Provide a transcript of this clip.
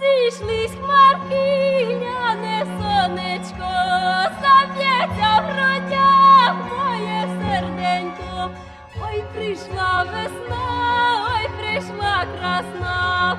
зійшлись хмарки, гляне сонечко, заб'ється в грудях моє серденько. Ой, прийшла весна, ой, прийшла красна,